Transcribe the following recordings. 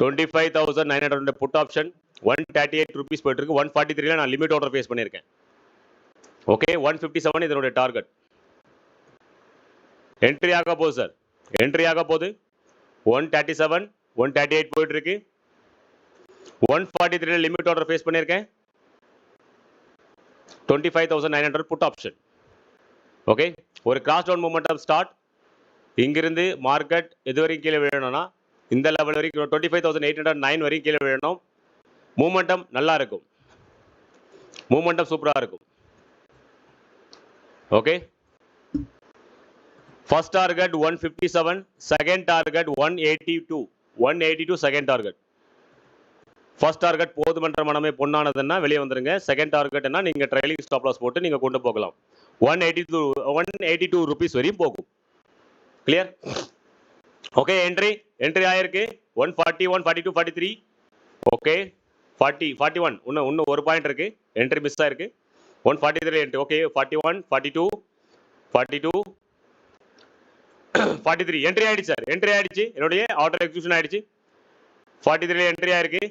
twenty five thousand nine hundred put option one thirty eight rupees போயிட்டு one forty த்ரீல நான் limit order place பண்ணியிருக்கேன் okay one fifty seven இதனுடைய target entry ஆக போகுது sir entry ஆக போகுது one thirty seven one thirty eight போயிட்டுருக்கு ஒன் ஃபார்ட்டி த்ரீல லிமிட் ஆர்டர் ஃபேஸ் பண்ணியிருக்கேன் twenty five thousand nine hundred put option okay ஒரு cross down moment of start இங்கிருந்து மார்க்கெட் எதுவரையும் கீழே விழணும்னா இந்த லெவல் வரைக்கும் twenty five thousand eight hundred nine வரைக்கும் கீழே விழணும் மூமெண்டம் நல்லா இருக்கும் மூமெண்டம் சூப்பராக இருக்கும் okay first target one fifty seven second target one eighty two one eighty two second target first target போதுமன்ற மனமே பொண்ணானதுன்னா வெளியே வந்துருங்க செகண்ட் டார்கெட்னா நீங்கள் ட்ரைலிங் ஸ்டாப் லாஸ் போட்டு நீங்கள் கொண்டு போகலாம் one eighty two one eighty two rupees வரையும் போகும் கிளியர் ஓகே என்ட்ரி என்ட்ரி ஆயிருக்கு one forty one forty two forty three okay forty forty one இன்னும் இன்னும் ஒரு பாயிண்ட் இருக்கு என்ட்ரி மிஸ் ஆயிருக்கு one forty three entry okay forty one forty two forty two forty three entry ஆயிடுச்சு sir entry ஆயிடுச்சு என்னுடைய order execution ஆயிடுச்சு forty three entry ஆயிருக்கு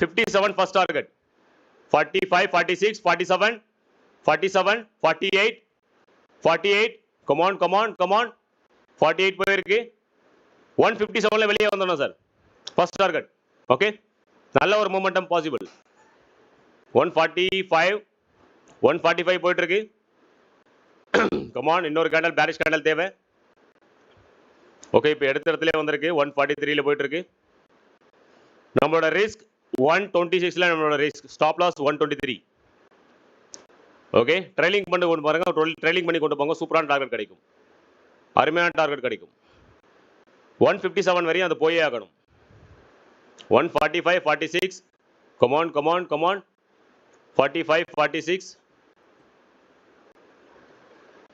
fifty seven first target forty five forty six forty seven forty seven forty eight forty eight come on come on come on forty eight போயிருக்கு one fifty செவனில் வெளியே வந்துடணும் sir first target okay நல்ல ஒரு momentum possible one forty five one forty five போயிட்டுருக்கு come on இன்னொரு candle bearish candle தேவை okay இப்போ எடுத்த இடத்துல வந்திருக்கு ஒன் ஃபார்ட்டி த்ரீல போயிட்டுருக்கு நம்மளோட ரிஸ்க் ஒன் டுவெண்ட்டி சிக்ஸில் நம்மளோட risk stop loss one twenty three okay trailing பண்ணி கொண்டு பாருங்க ட்ரெயிலிங் பண்ணி கொண்டு போங்க சூப்பரான டார்கெட் கிடைக்கும் அருமையான டார்கெட் கிடைக்கும் ஒன் ஃபிஃப்டி செவன் வரையும் அது போயே ஆகணும் one forty five forty six come on come on come on forty five forty six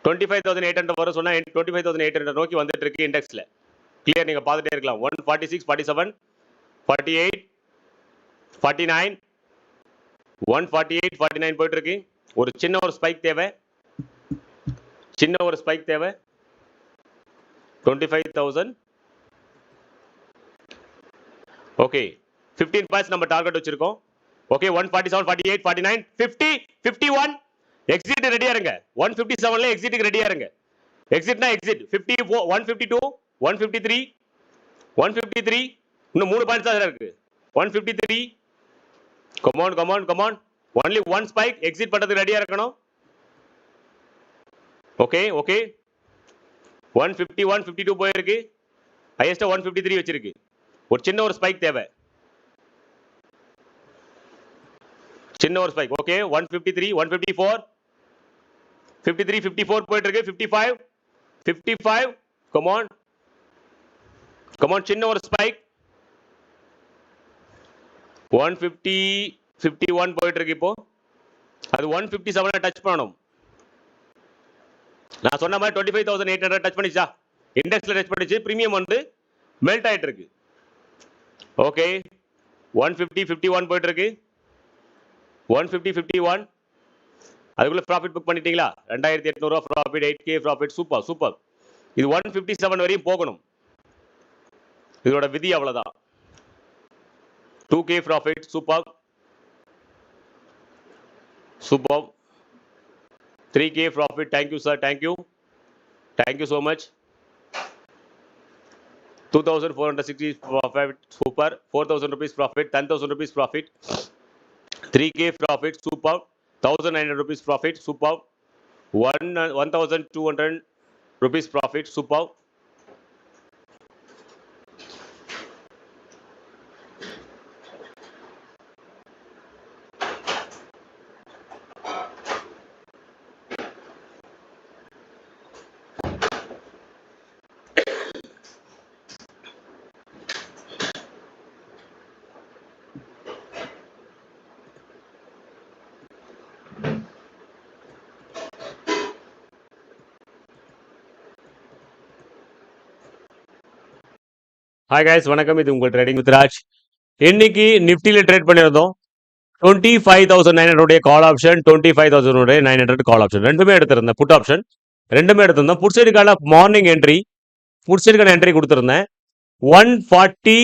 twenty five thousand eight hundred வரும் சொன்னால் twenty five thousand eight hundred நோக்கி வந்துட்டு இருக்கு இண்டெக்ஸில் கிளியர் நீங்கள் பார்த்துட்டே இருக்கலாம் one forty six forty seven forty eight forty nine one forty eight forty nine போயிட்டு இருக்கு ஒரு சின்ன ஒரு ஸ்பைக் தேவை சின்ன ஒரு ஸ்பைக் தேவை twenty five thousand okay fifteen points நம்ம டார்கெட் வச்சிருக்கோம் okay one forty seven forty eight forty nine fifty fifty one exit ரெடியா இருங்க ஒன் ஃபிஃப்டி செவன்ல எக்ஸிட்டுக்கு ரெடியா இருங்க எக்ஸிட்னா exit fifty four one fifty two one fifty three one fifty three இன்னும் மூணு பாயிண்ட்ஸ் தான் இருக்கு one fifty three come on come on come on only one spike exit பண்ணுறதுக்கு ரெடியாக இருக்கணும் okay okay one fifty one fifty two போயிருக்கு ஹையஸ்ட்டாக one fifty three வச்சிருக்கு ஒரு சின்ன ஒரு ஸ்பைக் தேவை சின்ன ஒரு spike okay one fifty three one fifty four fifty three fifty four போயிட்டு இருக்கு fifty five fifty five come on come on சின்ன ஒரு spike one fifty fifty one போயிட்டு இருக்கு இப்போ அது ஒன் ஃபிஃப்டி செவனை டச் பண்ணணும் நான் சொன்ன மாதிரி twenty five thousand eight hundred touch பண்ணிச்சா இண்டெக்ஸில் டச் பண்ணிச்சு ப்ரீமியம் வந்து மெல்ட் ஆகிட்டு இருக்கு okay one fifty fifty one போயிட்டுருக்கு ஒன் ஃபிஃப்டி ஃபிஃப்டி ஒன் அதுக்குள்ளே ப்ராஃபிட் புக் பண்ணிட்டீங்களா ரெண்டாயிரத்தி எட்நூறுவா profit eight K profit super super இது ஒன் ஃபிஃப்டி செவன் வரையும் போகணும் இதோட விதி அவ்வளோதான் two K profit super super three K profit thank you sir thank you thank you so much 2,460 profit, 4,000 rupees profit, 10,000 rupees profit, 3K profit, soup out, 1,900 rupees profit, soup out, 1,200 uh, rupees profit, soup out, hi guys வணக்கம் இது உங்கள் trading with Raj இன்னைக்கு நிஃப்டியில் trade பண்ணியிருந்தோம் twenty five thousand nine hundred call option twenty five thousand nine hundred call option ரெண்டுமே எடுத்திருந்தேன் put option ரெண்டுமே எடுத்திருந்தோம் புட் சைடுக்கான மார்னிங் என்ட்ரி புட் சைடுக்கான என்ட்ரி கொடுத்துருந்தேன் ஒன் ஃபார்ட்டி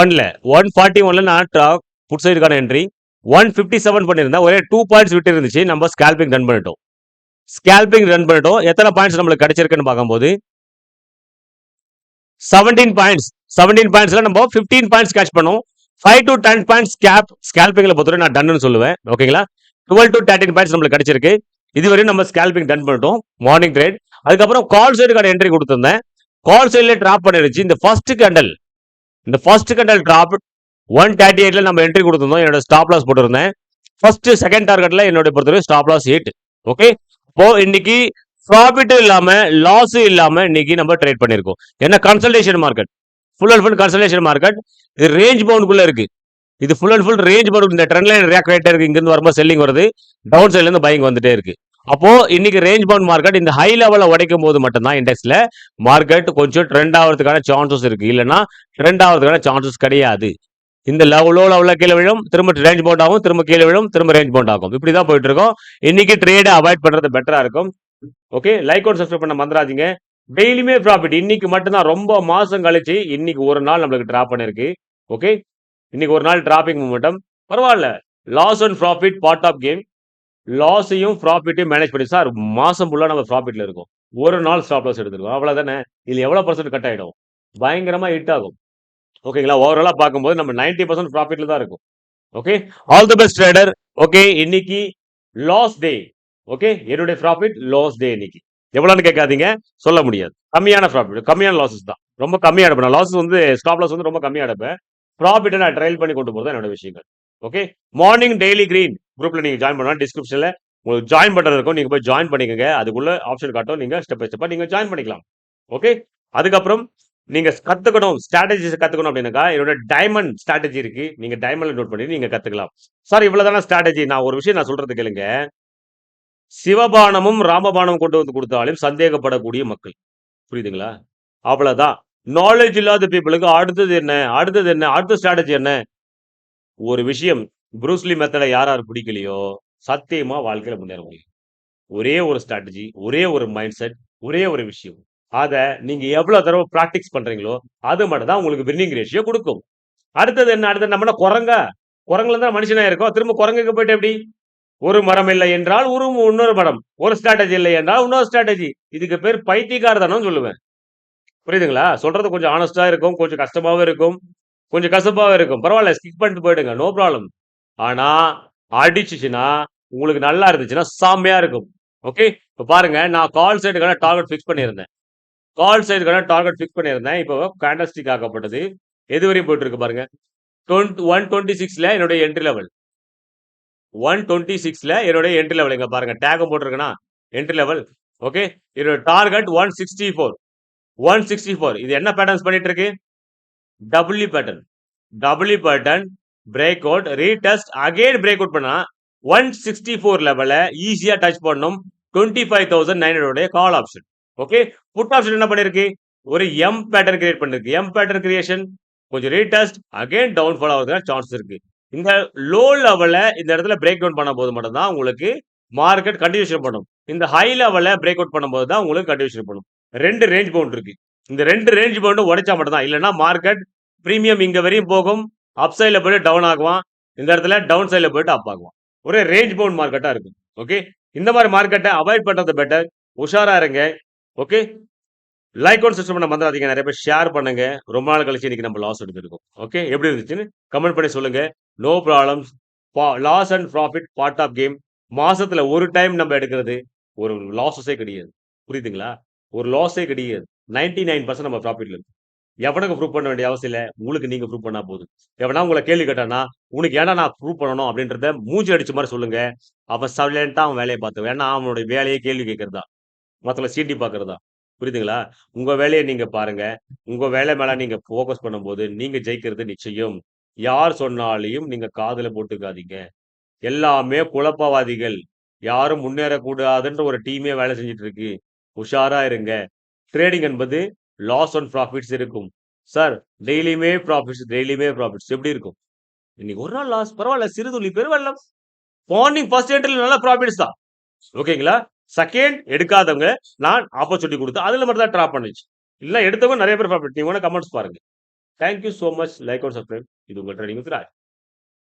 ஒன்ல ஒன் ஃபார்ட்டி ஒன்ல நான் புட் சைடுக்கான என்ட்ரி ஒன் ஃபிஃப்டி செவன் பண்ணியிருந்தேன் ஒரே டூ பாயிண்ட்ஸ் விட்டு இருந்துச்சு நம்ம ஸ்கேல்பிங் ரன் பண்ணிட்டோம் ஸ்கேல்பிங் ரன் பண்ணிட்டோம் எத்தனை பாயிண்ட்ஸ் நம்மளுக்கு கிடைச்சிருக்குன்னு பார்க்கும்போது செவன்டீன் பாயிண்ட்ஸ் செவன்டீன் பாயிண்ட்ஸ்ல நம்ம ஃபிஃப்டீன் பாயிண்ட்ஸ் கேட்ச் பண்ணுவோம் five to ten points gap ஸ்கேல்பிங்ல பொறுத்தவரை நான் டன்னு சொல்லுவேன் ஓகேங்களா டுவெல் டு தேர்ட்டின் பாயிண்ட்ஸ் நம்மளுக்கு கிடைச்சிருக்கு இதுவரையும் நம்ம ஸ்கேல்பிங் டன் பண்ணிட்டோம் மார்னிங் ட்ரேட் அதுக்கப்புறம் கால் சைடுக்கான என்ட்ரி கொடுத்துருந்தேன் கால் சைடில் ட்ராப் பண்ணிருச்சு இந்த ஃபர்ஸ்ட் கண்டல் இந்த first candle drop one thirty எயிட்ல நம்ம என்ட்ரி கொடுத்துருந்தோம் என்னோட ஸ்டாப் லாஸ் போட்டிருந்தேன் ஃபர்ஸ்ட் செகண்ட் டார்கெட்ல என்னோட பொறுத்தவரை ஸ்டாப் லாஸ் எயிட் ஓகே இப்போ இன்னைக்கு ப்ராஃபிட்டும் இல்லாம லாஸும் இல்லாம இன்னைக்கு நம்ம ட்ரேட் பண்ணிருக்கோம் ஏன்னா consultation market full and full consultation market இது ரேஞ்ச் பவுண்ட்குள்ள இருக்கு இது full and full range bound இந்த ட்ரெண்ட் லைன் ரியாக்ட் ஆகிட்டே இருக்கு இங்கிருந்து வரும்போது செல்லிங் வருது டவுன் இருந்து பயங்க வந்துட்டே இருக்கு அப்போ இன்னைக்கு ரேஞ்ச் பவுண்ட் மார்க்கெட் இந்த ஹை லெவலில் உடைக்கும் போது மட்டும்தான் இண்டெக்ஸ்ல மார்க்கெட் கொஞ்சம் ட்ரெண்ட் ஆகிறதுக்கான சான்சஸ் இருக்கு இல்லைன்னா ட்ரெண்ட் ஆகிறதுக்கான சான்சஸ் கிடையாது இந்த லெவலோ லெவலில் கீழே விழும் திரும்ப ரேஞ்ச் பவுண்ட் ஆகும் திரும்ப கீழே விழும் திரும்ப ரேஞ்ச் பவுண்ட் ஆகும் இப்படி தான் போயிட்டு இருக்கோம் இன்னைக்கு ட்ரேடை அவாய்ட் பண்ணுறது பெட்டராக இருக்கும் ஓகே லைக் அவுட் சப்ஸ்கிரைப் பண்ண மறந்துடாதீங்க டெய்லியுமே ப்ராஃபிட் இன்னைக்கு மட்டும்தான் ரொம்ப மாதம் கழிச்சு இன்னைக்கு ஒரு நாள் நம்மளுக்கு ட்ராப் பண்ணிருக்கு ஓகே இன்னைக்கு ஒரு நாள் டிராப்பிங் மூமெண்டம் பரவாயில்ல loss and profit part of game லாஸையும் ப்ராஃபிட்டையும் மேனேஜ் பண்ணி சார் மாதம் ஃபுல்லாக நம்ம ப்ராஃபிட்டில் இருக்கும் ஒரு நாள் ஸ்டாப் லாஸ் எடுத்துருக்கோம் அவ்வளோ தானே இதில் எவ்வளோ பர்சன்ட் கட் ஆகிடும் பயங்கரமாக ஹிட் ஆகும் ஓகேங்களா ஓவராலாக பார்க்கும்போது நம்ம நைன்டி பர்சன்ட் ப்ராஃபிட்டில் தான் இருக்கும் okay all the best rider okay இன்னைக்கு லாஸ் டே ஓகே என்னுடைய ப்ராஃபிட் லாஸ் டே இன்னைக்கு எவ்வளோன்னு கேட்காதீங்க சொல்ல முடியாது கம்மியான ப்ராஃபிட் கம்மியான லாசஸ் தான் ரொம்ப கம்மியாக எடுப்பேன் லாஸஸ் வந்து ஸ்டாப் லாஸ் வந்து ரொம்ப கம்மியாக எடுப்பேன் ப்ராஃபிட்டை நான் ட்ரையல் பண்ணி கொண்டு போகிறது என்னோட விஷயங்கள் ஓகே மார்னிங் டெய்லி கிரீன் குரூப்பில் நீங்கள் ஜாயின் பண்ணலாம் டிஸ்கிரிப்ஷனில் உங்களுக்கு ஜாயின் பண்ணுறதுக்கும் இருக்கும் நீங்கள் போய் ஜாயின் பண்ணிக்கங்க அதுக்குள்ளே ஆப்ஷன் காட்டும் நீங்கள் ஸ்டெப் பை ஸ்டெப்பாக நீங்கள் ஜாயின் பண்ணிக்கலாம் ஓகே அதுக்கப்புறம் நீங்கள் கற்றுக்கணும் ஸ்ட்ராட்டஜிஸ் கற்றுக்கணும் அப்படின்னாக்கா என்னோட டைமண்ட் ஸ்ட்ராட்டஜி இருக்குது நீங்கள் டைமண்ட் நோட் பண்ணி நீங்கள் கற்றுக்கலாம் சார் இவ்வளோ தானே ஸ்ட்ராட்டஜி நான் ஒரு விஷயம் நான் சொல்கிறது கேளுங்க சிவபானமும் ராமபானமும் கொண்டு வந்து கொடுத்தாலும் சந்தேகப்படக்கூடிய மக்கள் புரியுதுங்களா அவ்வளவுதான் நாலேஜ் இல்லாத பீப்புளுக்கு அடுத்தது என்ன அடுத்தது என்ன அடுத்த ஸ்ட்ராட்டஜி என்ன ஒரு விஷயம் புரூஸ்லி மெத்தடை யார் யார் பிடிக்கலையோ சத்தியமா வாழ்க்கையில முன்னேற முடியும் ஒரே ஒரு ஸ்ட்ராட்டஜி ஒரே ஒரு மைண்ட் செட் ஒரே ஒரு விஷயம் அதை நீங்க எவ்வளவு தடவை பிராக்டிஸ் பண்றீங்களோ அது மட்டும் தான் உங்களுக்கு வின்னிங் ரேஷியோ கொடுக்கும் அடுத்தது என்ன அடுத்தது நம்மனா குரங்க குரங்குல தான் மனுஷனா இருக்கோம் திரும்ப குரங்குக்கு போயிட்டு எப்படி ஒரு மரம் இல்லை என்றால் ஒரு இன்னொரு மரம் ஒரு ஸ்ட்ராட்டஜி இல்லை என்றால் இன்னொரு ஸ்ட்ராட்டஜி இதுக்கு பேர் பைத்தியக்காரதானம் சொல்லுவேன் புரியுதுங்களா சொல்றது கொஞ்சம் ஆனஸ்டா இருக்கும் கொஞ்சம் கஷ்டமாவும் இருக்கும் கொஞ்சம் கசப்பாகவும் இருக்கும் பரவாயில்ல ஸ்கிப் பண்ணிட்டு போயிடுங்க நோ ப்ராப்ளம் ஆனா அடிச்சுச்சுன்னா உங்களுக்கு நல்லா இருந்துச்சுன்னா சாமையா இருக்கும் ஓகே இப்போ பாருங்க நான் கால் சைடுக்கான டார்கெட் ஃபிக்ஸ் பண்ணியிருந்தேன் கால் சைடுக்கான டார்கெட் ஃபிக்ஸ் பண்ணியிருந்தேன் இப்போ கேண்டஸ்டிக் ஆக்கப்பட்டது எது வரையும் போயிட்டு இருக்கு பாருங்க டுவெண்ட் ஒன் டுவெண்ட்டி சிக்ஸ்ல என்னுடைய என்ட்ரி லெவல் ஒன் டுவெண்ட்டி சிக்ஸில் என்னுடைய என்ட்ரி லெவல் இங்கே பாருங்கள் டேகம் போட்டிருக்கேன்னா என்ட்ரி லெவல் ஓகே இதோட target one sixty four one sixty four இது என்ன பேட்டர்ன்ஸ் பண்ணிட்டு இருக்கு W pattern W pattern break out retest again break out பண்ணால் ஒன் சிக்ஸ்டி ஃபோர் லெவலில் ஈஸியாக டச் பண்ணும் twenty five thousand nine ஹண்ட்ரடைய call option okay put option என்ன பண்ணிருக்கு ஒரு எம் பேட்டர்ன் கிரியேட் பண்ணிருக்கு எம் பேட்டர்ன் கிரியேஷன் கொஞ்சம் ரீடெஸ்ட் டவுன் டவுன்ஃபால் ஆகுறதுக்கான சான்ஸ் இருக்குது இந்த லோ லெவலை இந்த இடத்துல பிரேக் டவுன் பண்ண போது மட்டும்தான் உங்களுக்கு மார்க்கெட் கண்டினியூஷன் பண்ணும் இந்த ஹை லெவலில் பிரேக் அவுட் பண்ணும்போது தான் உங்களுக்கு கண்டினியூஷன் பண்ணும் ரெண்டு ரேஞ்ச் பவுண்ட் இருக்கு இந்த ரெண்டு ரேஞ்ச் பவுண்டும் உடைச்சா மட்டும் தான் இல்லைன்னா மார்க்கெட் ப்ரீமியம் இங்கே வரையும் போகும் அப் சைடில் போயிட்டு டவுன் ஆகுவான் இந்த இடத்துல டவுன் சைடில் போயிட்டு அப் ஆகுவான் ஒரே ரேஞ்ச் பவுண்ட் மார்க்கெட்டாக இருக்கும் ஓகே இந்த மாதிரி மார்க்கெட்டை அவாய்ட் பண்ணுறது பெட்டர் உஷாராக இருங்க ஓகே லைக் ஒன் சிஸ்டம் நம்ம வந்துடாதீங்க நிறைய பேர் ஷேர் பண்ணுங்க ரொம்ப நாள் கழிச்சு இன்னைக்கு நம்ம லாஸ் எடுத்துருக்கோம் ஓகே எப்படி இருந்துச்சுன்னு கமெண்ட் பண்ணி சொல்லுங்க no problems loss and profit part of game மாசத்துல ஒரு டைம் நம்ம எடுக்கிறது ஒரு லாஸஸே கிடையாது புரியுதுங்களா ஒரு லாஸே கிடையாது நைன்டி நைன் பர்சன்ட் நம்ம ப்ராஃபிட்ல இருக்கு எவனுக்கு ப்ரூவ் பண்ண வேண்டிய அவசியம் இல்லை உங்களுக்கு நீங்க ப்ரூவ் பண்ணா போதும் எவனா உங்களை கேள்வி கேட்டானா உனக்கு ஏன்னா நான் ப்ரூவ் பண்ணணும் அப்படின்றத மூஞ்சி அடிச்ச மாதிரி சொல்லுங்க அவன் சைலண்டா அவன் வேலையை பார்த்து ஏன்னா அவனுடைய வேலையை கேள்வி கேட்கறதா மத்தவங்கள சீண்டி பாக்குறதா புரியுதுங்களா உங்க வேலையை நீங்க பாருங்க உங்க வேலை மேல நீங்க போக்கஸ் பண்ணும்போது நீங்க ஜெயிக்கிறது நிச்சயம் யார் சொன்னாலையும் நீங்கள் காதில் போட்டுக்காதீங்க எல்லாமே குழப்பவாதிகள் யாரும் முன்னேறக்கூடாதுன்ற ஒரு டீமே வேலை செஞ்சுட்டு இருக்கு உஷாராக இருங்க ட்ரேடிங் என்பது லாஸ் அண்ட் ப்ராஃபிட்ஸ் இருக்கும் சார் டெய்லியுமே ப்ராஃபிட்ஸ் டெய்லியுமே ப்ராஃபிட்ஸ் எப்படி இருக்கும் இன்னைக்கு ஒரு நாள் லாஸ் பரவாயில்ல சிறுதுளி பெருவெல்லம் மார்னிங் ஃபர்ஸ்ட் என்ட்ரியில் நல்லா ப்ராஃபிட்ஸ் தான் ஓகேங்களா செகண்ட் எடுக்காதவங்க நான் ஆப்பர்ச்சுனிட்டி கொடுத்து அதில் மட்டும் தான் ட்ராப் பண்ணிச்சு இல்லை எடுத்தவங்க நிறைய பேர் ப்ராஃபிட் நீங்கள் கமெண்ட்ஸ் பாருங்கள் thank you so much like और सब्सक्राइब ये ट्रेडिंग में फिर